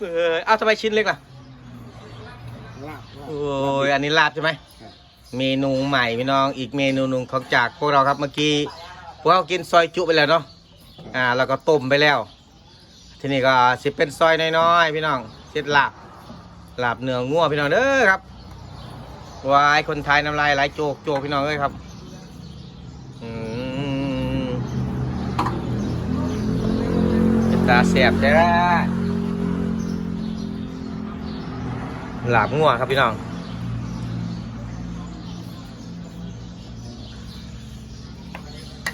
เออเอาทำไมชิ้นเล็กล่ะลาบลาบ โอ้ยอันนี้ลาบใช่ไหมครับ เมนูใหม่พี่น้องอีกเมนูหนึ่งของจากพวกเราครับเมื่อกี้พวกเรากินซอยจุไปแล้วเนาะอ่าแล้วก็ต้มไปแล้ว ทีนี้ก็สิเป็นซอยน้อยๆพี่น้องเช็ดลาบลาบเนื้องัวพี่น้องเด้อครับวายคนไทยน้ำลายไหลโจกโจกพี่น้องเอ้ยครับอืมเป็นตาแสบใช่ไหมลาบงัวครับพี่น้อง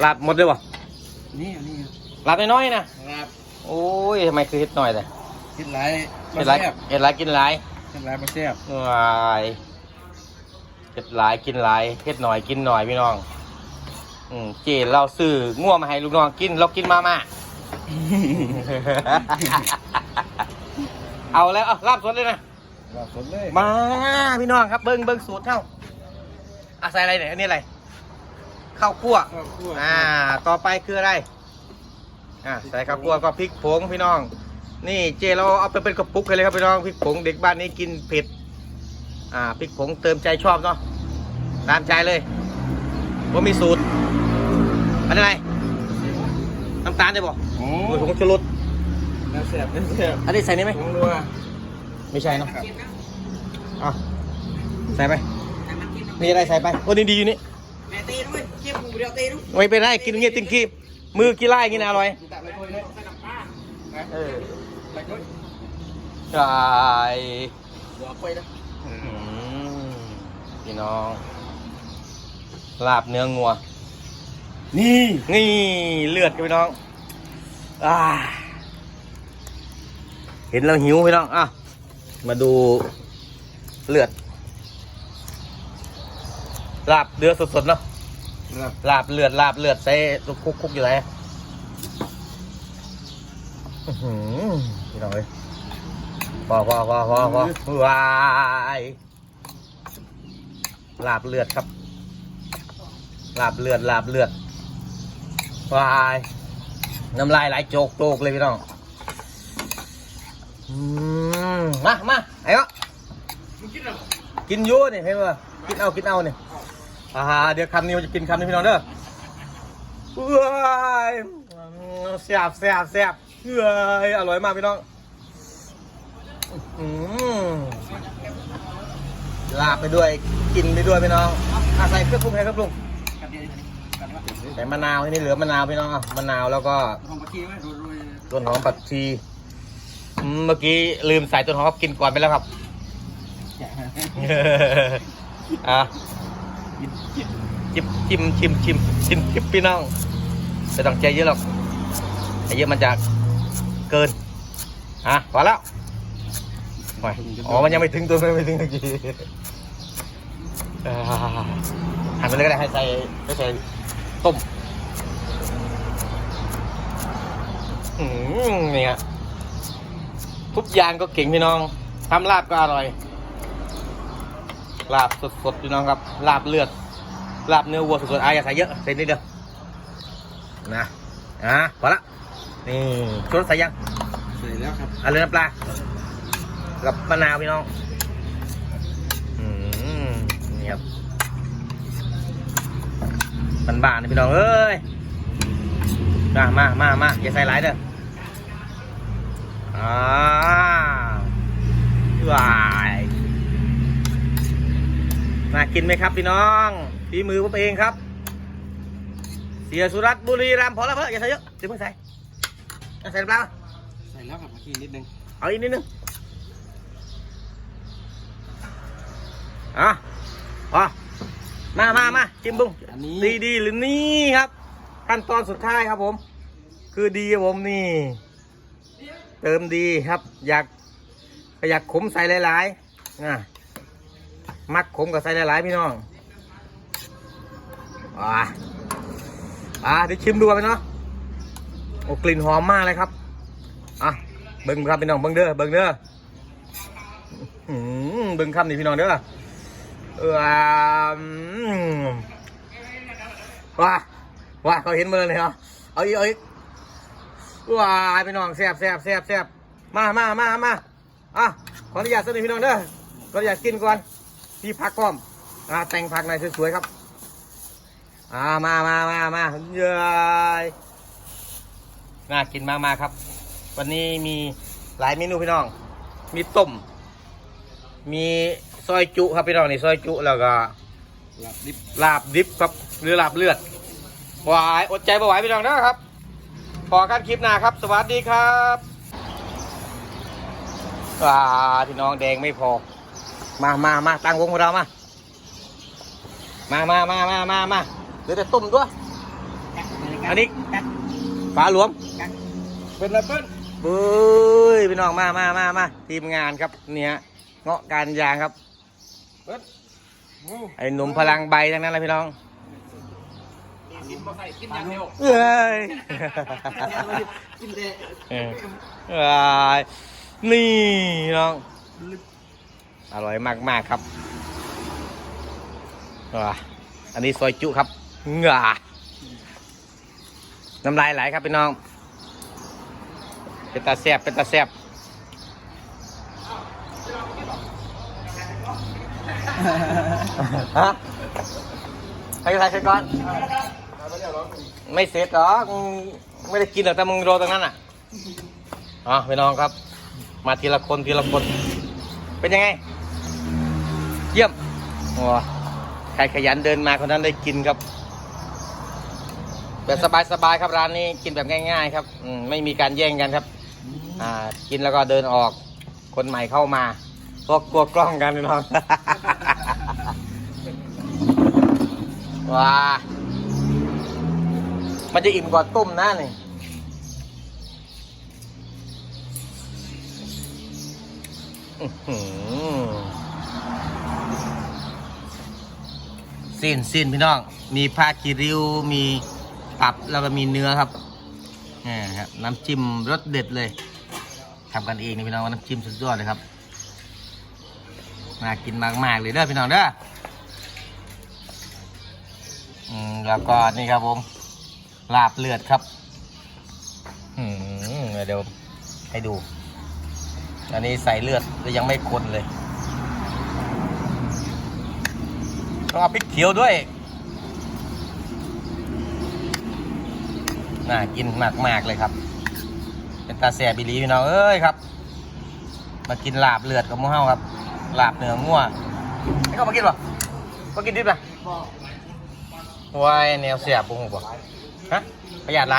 ลาบหมดเลยบ่นี่อันนี้ลาบน้อยๆนะลาบโอ้ยทำไมคือเฮ็ดหน่อยแต่กินไรเฮ็ดไรเฮ็ดไรกินไรกินไรมาแซ่บวายเฮ็ดหลายกินหลายเฮ็ดหน่อยกินหน่อยพี่น้อง อืมเจนเราซื้อง่วมาให้ลูกน้องกินเรากินมาม่าเอาแล้วเอาลาบสดเลยนะ ลาบสดเลยมาพี่น้องครับเบิ้งเบิ้งสูตรเท่าอะใส่อะไรเนี่ยอันนี้อะไรข้าวคั่วข้าวคั่วอ่า ต่อไปคืออะไรอ่าใส่ข้าวคั่วก็พริกผงพี่น้อง นี่เจเราเอาไปเป็นกระปุกให้เลยครับพี่น้องพริกผงเด็กบ้านนี้กินเผ็ดอ่าพริกผงเติมใจชอบเนาะตามใจเลยว่ามีสูตรอันนี้อะไรน้ำตาลได้บ่โอ้โอ้ยผงชูรสน่าแซ่บน่าแซ่บอันนี้ใส่นี่ไหมผงนัวไม่ใช่เนาะครับ อะใส่ไป มีอะไรใส่ไปโอ้ดีดีอยู่นี่แม่ตีด้วยเก็บหมูเดียวตีด้วยไม่เป็นไรกินเงี้ยติงกีบมือกีไล่กินอร่อยตัดไปคนเลยใส่น้ำปลาเออใส่ก้นใช่หัวไปนะอืมพี่น้องลาบเนื้องัว นี่นี่เลือดครับพี่น้องอ่าเห็นแล้วหิวพี่น้องอะมาดู เลือดลาบเดือดสดๆเนาะครับลาบเลือดลาบเลือดใส่ลูกคุกคุกอยู่ไหนอื้อหือพี่น้องเลยพอพอพอพอพอวายลาบเลือดครับ ลาบเลือดลาบเลือดวายน้ำลายไหลโจกโจกเลยพี่น้องอืมมามาไอ้ก็มึง กินเหรอกินอยุ่นี่เห็นป่ะกินเอากินเอาเนี่ยอ่าเดี๋ยวคำนี้จะกินคำนี้พี่น้องเด้อว้ยแซ่บแซ่บแซ่บเฮ้ยอร่อยมากพี่น้องอลาบไปด้วยกินไปด้วยพี่น้องอาใส่เครื่องปรุงให้เครื่องปรุงใส่มะนาวที่นี่เหลือมะนาวพี่น้องมะนาวแล้วก็ต้นหอมผักชีเมื่อกี้ลืมใส่ต้นหอมกินก่อนไปแล้วครับ อะจิบชิมชิมชิมชิมชิมพี่น้องไม่ต้องใจเยอะหรอกใจเยอะมันจะเกินอะพอแล้วไปอ๋อมันยังไม่ถึงตัวมันไม่ถึงเมื่อกี้อ่าหันไปเลยก็ได้ให้ใส่ให้ใส่ต้มอืมนี่ฮะทุกอย่างก็เก่งพี่น้องทำลาบก็อร่อย ลาบสดๆพี่น้องครับ ลาบเลือด ลาบเนื้อวัวสดๆอาอย่าใส่เยอะใส่นิดเดียวนะอะพอละนี่ชุดใส่ยังใส่แล้วครับเอะไรน้ำปลากับมะนาวพี่น้องอืมนี่ครับมันบานๆนะพี่น้องเอ้ยมามามามาอย่าใส่หลายเด้ออ่าว้าย น่ากินไหมครับพี่น้องฝีมือผมเองครับ เสียสุรัตน์บุรีรัมย์พอแล้วเพื่อะอย่าใส่เยอะเดี๋ยวเพิ่งใส่เอาใส่น้ำปลาใส่แล้วครับเมื่อกี้นิดนึงเอาอีกนิดนึงอะพอมามามาจิ้มบุ้งอันนี้ดีดีหรือนี่ครับ ขั้นตอนสุดท้ายครับผม คือดีครับผมนี่ เติมดีครับ อยากอยากขมใส่หลายๆนะ มักขมกับใส่หลายๆพี่น้องอ่าอ่าเดี๋ยวชิมดูกันไปเนาะโอ้กลิ่นหอมมากเลยครับอะเบิ้งครับพี่น้องเบิ้งเด้อเบิ้งเด้ออืมเบิ้งคำนี่พี่น้องเด้อเออว้าว้าเขาเห็นมาเลยเหรอเอาอีเอาอีว้าพี่น้องแซ่บแซ่บแซ่บแซ่บมามามามาอะขออนุญาตสักหนึ่งพี่น้องเด้อขออนุญาตกินก่อน พี่พักพร้อมอ่าแต่งผักหน่อยสวยๆครับ อ่ามามามามาเย้ยน่ากินมากๆครับ วันนี้มีหลายเมนูพี่น้อง มีต้ม มีซอยจุครับพี่น้องนี่ซอยจุแล้วก็หลับดิบลาบดิบครับหรือลาบเลือดหวายอดใจบ่ไหวพี่น้องนะครับพอกันคลิปหน้าครับ สวัสดีครับว้าพี่น้องแดงไม่พอ มามามาตั้งวงของเรามา มามามามามามาเดี๋ยวจะตุ่มด้วยอันนี้ฝาหลวม เป็นไรเปิ้ลเบ้ยพี่น้องมามามามาทีมงานครับเนี่ยเงาะการยางครับเปิ้ลโอ้ไอ้หนุ่มพลังใบทั้งนั้นเลยพี่น้องกินบ่ใส่กินอย่างเดียวเอ้ยกินเด้เออเอ้ยนี่น้อง อร่อยมากมากๆครับอ่าอันนี้ซอยจุครับเงาน้ำลายไหลครับพี่น้อง เป็นตาแซบเป็นตาแซบฮะให้ใครเสร็จก่อน ไม่เสร็จหรอ ไม่ได้กินหรอกแต่มึงรอตรงนั้นอะอ๋อพี่น้องครับ มาทีละคนทีละคน เป็นยังไง เยี่ยมโอ้ใครขยันเดินมาคนนั้นได้กินครับแบบสบายๆครับร้านนี้กินแบบง่าย ๆ ครับอืมไม่มีการแย่งกันครับ อ่า กินแล้วก็เดินออก คนใหม่เข้ามาพราะกลัวกล้องกันน้อง ว้ามันจะอิ่มกว่าต้มนะนี่อื้อหือ สิ้นสิ้นพี่น้อง มีผ้ากีริ้ว มีตับแล้วก็มีเนื้อครับนี่ครับน้ำจิ้มรสเด็ดเลยทำกันเองนี่พี่น้องว่าน้ำจิ้มสุดยอดเลยครับน่ากินมากๆเลยเด้อพี่น้องเด้ออืมแล้วก็นี่ครับผมลาบเลือดครับอืมเดี๋ยวให้ดู อันนี้ใส่เลือดแต่ยังไม่คนเลย ต้องเอาพริกเขียวด้วย น่ากินมากๆเลยครับ เป็นตาแสบบิลีพี่น้องเอ้ยครับ มากินลาบเลือดกับมูเฮาครับลาบเนื้องัวให้เขามากินป่ะมากินดิบป่ะวายแนวเสียบปุ้งป่ะฮะประหยัดไร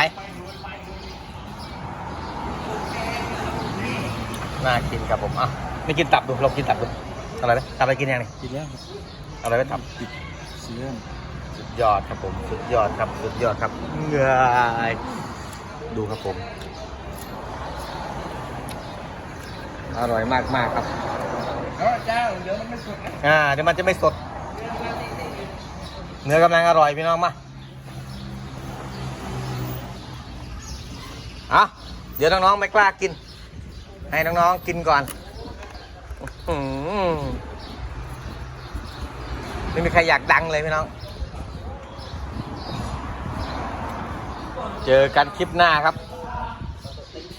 น่ากินครับผมอะไม่กินตับดูลองกินตับดูอะไรนะตับอะไรกินยังนี่กินแล้ว อาอะไรไปตับเสื่อมสุดยอดครับผมสุดยอดครับสุดยอดครับเงยดูครับผม อร่อยมากมากๆครับเออเจ้าเดี๋ยวมันไม่สุกนะอ่าเดี๋ยวมันจะไม่สด เนื้อกำลังอร่อยพี่น้องมาอะเดี๋ยวน้องๆไม่กล้ากิน ให้น้องๆกินก่อนอื้อหือ ไม่มีใครอยากดังเลยพี่น้อง เจอกันคลิปหน้าครับ